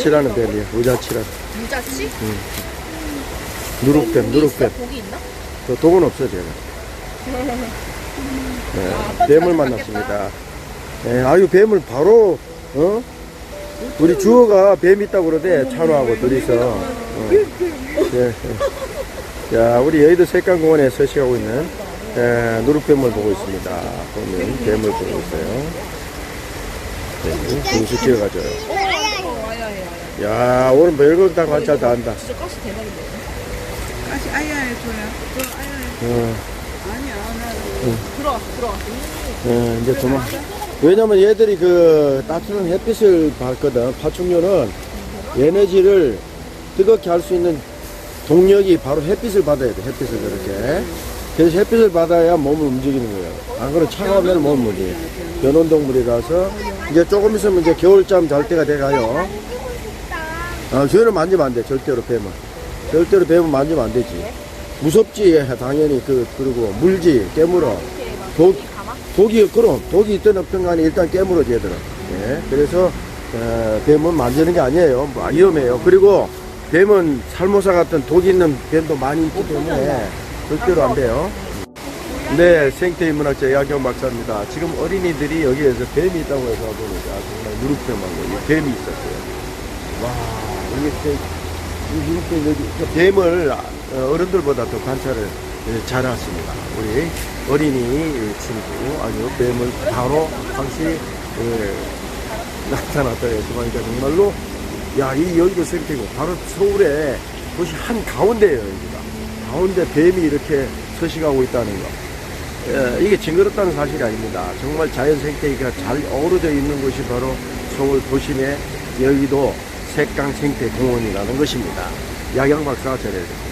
치라는 뱀이야. 의자치라. 유자치? 누룩뱀, 누룩뱀. 고기 있나? 저 독은 없어, 제가. 네, 뱀을 만났습니다. 네, 아유, 뱀을 바로, 어? 우리 주호가 뱀 있다고 그러대, 찬호하고 둘이서. 어. 예, 예. 자, 우리 여의도 색강공원에 서식하고 있는 에, 누룩뱀을 보고 있습니다. 보면 뱀을 보고 있어요. 뱀이 공수. 어, 아 야, 오늘 별걸 다 관찰 다 한다. 진짜 가시 대박이네. 다시 아야해 줘요. 저 아야해. 어. 아니야, 나 들어왔어, 들어왔어. 예, 이제 도망. 왜냐면 얘들이 그 따뜻한 햇빛을 받거든. 파충류는 에너지를 뜨겁게 할 수 있는 동력이 바로 햇빛을 받아야 돼. 햇빛을 그렇게. 그래서 햇빛을 받아야 몸을 움직이는 거예요. 안 그러면 차가우면 몸 움직여. 변온동물이라서 이제 조금 있으면 이제 겨울잠 잘 때가 돼가요. 아, 저희는 만지면 안 돼. 절대로 뱀은. 절대로 뱀은 만지면 안 되지. 무섭지, 당연히. 그, 그리고 물지, 깨물어. 독, 독이, 그럼, 독이 있든 없든 간에 일단 깨물어, 쟤들은. 예. 그래서, 어, 뱀은 만지는 게 아니에요. 뭐, 위험해요. 그리고, 뱀은 살모사 같은 독 있는 뱀도 많이 있기 때문에 절대로 안 돼요. 네, 생태인문학자 야경 박사입니다. 지금 어린이들이 여기에서 뱀이 있다고 해서 보니까 정말 누룩뱀하고 이 뱀이 있었어요. 와, 이게 그 뱀을 어, 어른들보다 더 관찰을 예, 잘했습니다. 우리 어린이 친구 아주 뱀을 바로 당시 예, 나타났다 해서 보니까 정말로 야, 이 여의도 생태고 바로 서울의 도시 한 가운데예요, 여기가. 가운데 뱀이 이렇게 서식하고 있다는 거. 예, 이게 징그럽다는 사실이 아닙니다. 정말 자연 생태계가 잘 어우러져 있는 곳이 바로 서울 도심의 여의도 색강 생태 공원이라는 것입니다. 야경 박사가 전해드립니다.